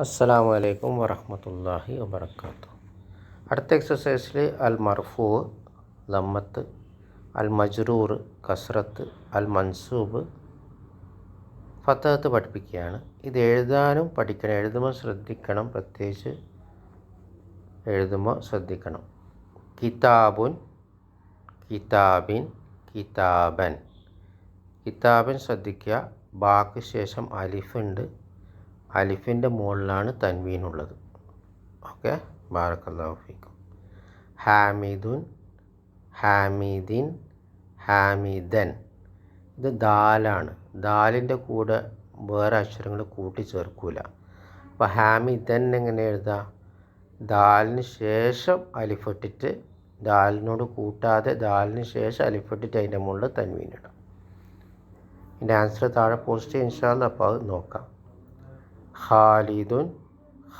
അസ്സലാമു അലൈക്കും വറഹ്മത്തുള്ളാഹി വബർക്കാത്തു അടുത്ത എക്സസൈസിൽ അൽ മർഫൂ ലമ്മത്ത് അൽ മജ്റൂർ കസ്രത്ത് അൽ മൻസൂബ് ഫത്തഹത്ത് പഠിപ്പിക്കുകയാണ്. ഇത് എഴുതാനും പഠിക്കണം. എഴുതുമ്പോൾ ശ്രദ്ധിക്കണം. പ്രത്യേകിച്ച് എഴുതുമ്പോൾ ശ്രദ്ധിക്കണം. കിതാബുൻ കിതാബിൻ കിതാബൻ. കിതാബിൻ ശ്രദ്ധിക്കുക. ബാക്ക് ശേഷം അലിഫുണ്ട്. അലിഫിന്റെ മുകളിലാണ് തൻവീനുള്ളത്. ഓക്കെ? ബാറക്കല്ലാഫിക്കും ഹാമിദുൻ ഹാമിദിൻ ഹാമിദൻ. ഇത് ദാലാണ്. ദാലിന്റെ കൂടെ വേറെ അക്ഷരങ്ങൾ കൂട്ടിച്ചേർക്കൂല. അപ്പോൾ ഹാമിദൻ എങ്ങനെ എഴുതാം? ദാലിന് ശേഷം അലിഫിട്ടിട്ട് ദാലിനോട് കൂട്ടാതെ ദാലിന് ശേഷം അലിഫിട്ടിട്ട് അതിന്റെ മുകളിൽ തൻവീനിടാം ഇതിന്റെ ആൻസർ താഴെ പോസ്റ്റ് ചെയ്യാം ഇൻഷാല്ല അപ്പോൾ അത് നോക്കാം. ഖാലിദുൻ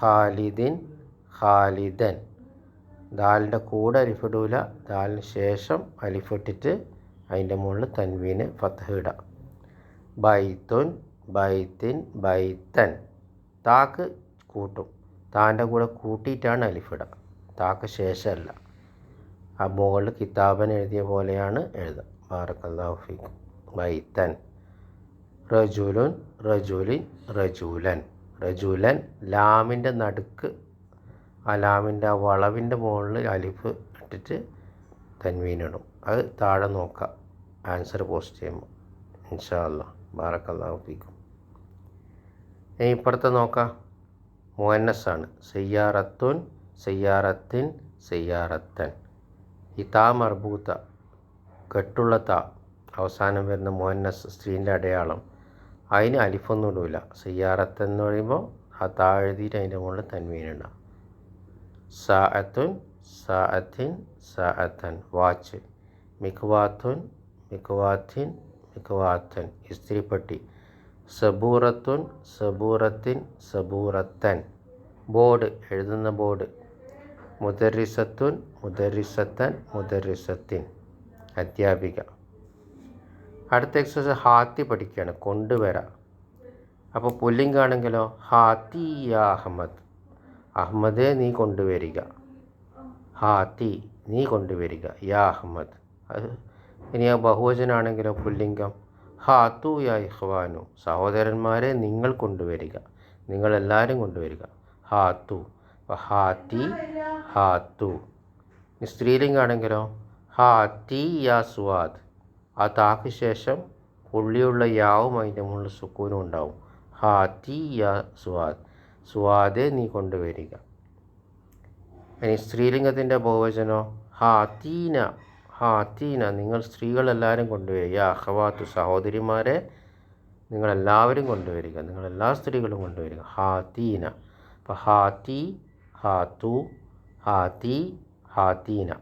ഖാലിദിൻ ഖാലിദൻ. ദാലിന്റെ കൂടെ അലിഫിടൂല ദാലിന് ശേഷം അലിഫിട്ടിട്ട് അതിന്റെ മുകളിൽ തൻവീന് ഫത്ത് ഇടാം. ബൈത്തുൻ ബൈത്തിൻ ബൈത്തൻ. താക്ക് കൂട്ടും. താന്റെ കൂടെ കൂട്ടിയിട്ടാണ് അലിഫിടുക താക്ക് ശേഷമല്ല. ആ മുകളിൽ കിതാബൻ എഴുതിയ പോലെയാണ് എഴുതുക. ബാറക്കല്ലാഹു ഫീക്കും. ബൈത്തൻ. റജുലുൻ റജുലിൻ റജൂലൻ. റജുലൻ ലാമിന്റെ നടുക്ക് ആ ലാമിന്റെ ആ വളവിന്റെ മുകളിൽ അലിഫ് ഇട്ടിട്ട് തൻവീനിടും. അത് താഴെ നോക്കാം. ആൻസർ പോസ്റ്റ് ചെയ്യുമ്പോൾ. ഇൻഷാ അല്ലാ ബാറക്കല്ലാഹു ഫീക്കും. ഇനി ഇപ്പുറത്തെ നോക്കാം. മുഹന്നസാണ്. സയ്യാറത്തുൻ സയ്യാറത്തിൻ സയ്യാറത്തൻ. ഈ താ മർബൂത്ത കെട്ടുള്ള താ അവസാനം വരുന്ന മുഹന്നസ് സ്ത്രീന്റെ അടയാളം. അതിന് അലിഫൊന്നും ഇടില്ല സിയാറത്ത് എന്ന് പറയുമ്പോൾ ആ താ എഴുതിയിട്ട് അതിന്റെ മുകളിൽ തൻവീനുണ്ടാവും സാഅത്തുൻ സാഅത്തിൻ സാഅത്തൻ വാച്ച്. മിക്വാത്തുൻ മിക്വാത്തിൻ മിക്വാത്തൻ ഇസ്ത്രീപ്പെട്ടി. സബൂറത്തുൻ സബൂറത്തിൻ സബൂറത്തൻ. ബോർഡ് എഴുതുന്ന ബോർഡ്. മുദരിസത്തുൻ മുദരിസത്തൻ മുദരിസത്തിൻ. അധ്യാപിക. അടുത്ത എക്സസൈസ് ഹാത്തി പഠിക്കുകയാണ് കൊണ്ടുവരാം. അപ്പോൾ പുല്ലിംഗാണെങ്കിലോ ഹാത്തി യാ അഹമ്മദ്. അഹമ്മദേ നീ കൊണ്ടുവരിക. ഹാത്തി നീ കൊണ്ടുവരിക യാ അഹമ്മദ്. അത് ഇനി ആ ബഹുവചനാണെങ്കിലോ പുല്ലിംഗം. ഹാത്തു യാ ഇഹ്വാനു സഹോദരന്മാരെ നിങ്ങൾ കൊണ്ടുവരിക. നിങ്ങളെല്ലാവരും കൊണ്ടുവരിക. ഹാത്തു. അപ്പോൾ ഹാത്തി ഹാത്തു. ഇനി സ്ത്രീലിംഗാണെങ്കിലോ ഹാത്തി യാ സുവാദ്. ആ താക്ക് ശേഷം പുള്ളിയുള്ള യാവും അതിന്റെ മുകളിൽ സുക്കൂനും ഉണ്ടാവും. ഹാത്തി യാ സുവാദ്. സുവാദെ നീ കൊണ്ടുവരിക. ഇനി സ്ത്രീലിംഗത്തിന്റെ ബഹുവചനോ? ഹാത്തീന ഹാത്തീന നിങ്ങൾ സ്ത്രീകളെല്ലാവരും കൊണ്ടുവരിക. അഹവാത്തു സഹോദരിമാരെ നിങ്ങളെല്ലാവരും കൊണ്ടുവരിക. നിങ്ങളെല്ലാ സ്ത്രീകളും കൊണ്ടുവരിക. ഹാത്തീന അപ്പോൾ ഹാത്തി ഹാത്തു ഹാത്തി ഹാത്തീന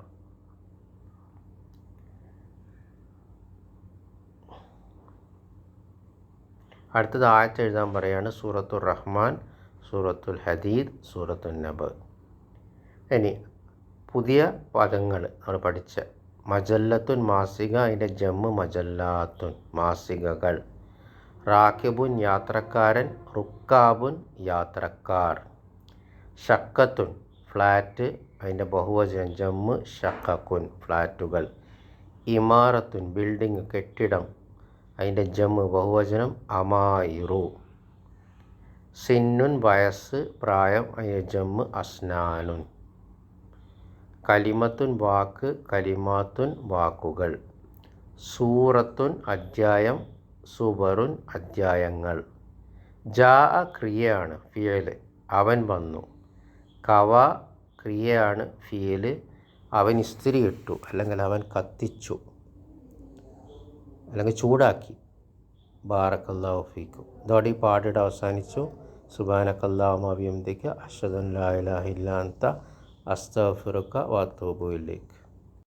അടുത്തത് ആയത്ത് എഴുതാൻ പറയാണ് സൂറത്തുർ റഹ്മാൻ സൂറത്തുൽ ഹദീദ് സൂറത്തുൽ നബ്. ഇനി പുതിയ പദങ്ങൾ നമ്മൾ പഠിച്ച മജല്ലത്തുൻ മാസിക അതിന്റെ ജമ്മ് മജല്ലാത്തുൻ മാസികകൾ. റാക്കിബുൻ യാത്രക്കാരൻ റുക്കാബുൻ യാത്രക്കാർ. ഷക്കത്തുൻ ഫ്ലാറ്റ് അതിന്റെ ബഹുവചനം ജമ്മ് ഷക്കുൻ ഫ്ലാറ്റുകൾ. ഇമാറത്തുൻ ബിൽഡിംഗ് കെട്ടിടം അതിന്റെ ജമ്മ് ബഹുവചനം അമായിറു. സിന്നുൻ വയസ്സ് പ്രായം അതിന്റെ ജമ്മ് അസ്നാനുൻ. കലിമത്തുൻ വാക്ക് കലിമാത്തുൻ വാക്കുകൾ. സൂറത്തുൻ അധ്യായം സുബറുൻ അധ്യായങ്ങൾ. ജാ ക്രിയയാണ് ഫിയൽ അവൻ വന്നു. കവ ക്രിയയാണ് ഫിയൽ അവൻ ഇസ്തിരി ഇട്ടു അല്ലെങ്കിൽ അവൻ കത്തിച്ചു. അല്ലെങ്കിൽ ചൂടാക്കി ബാറക്കല്ലാഹു ഫീക്കും ഇതോടെ ഈ പാടിയുടെ അവസാനിച്ചു സുബാനക്കല്ലാഹു അഭിയന്തിക്ക് അഷദൻ ലാ ഇലാഹ ഇല്ലാ അന്ത അസ്തഫിറുക്ക വാത്തൂബുയിലേക്ക്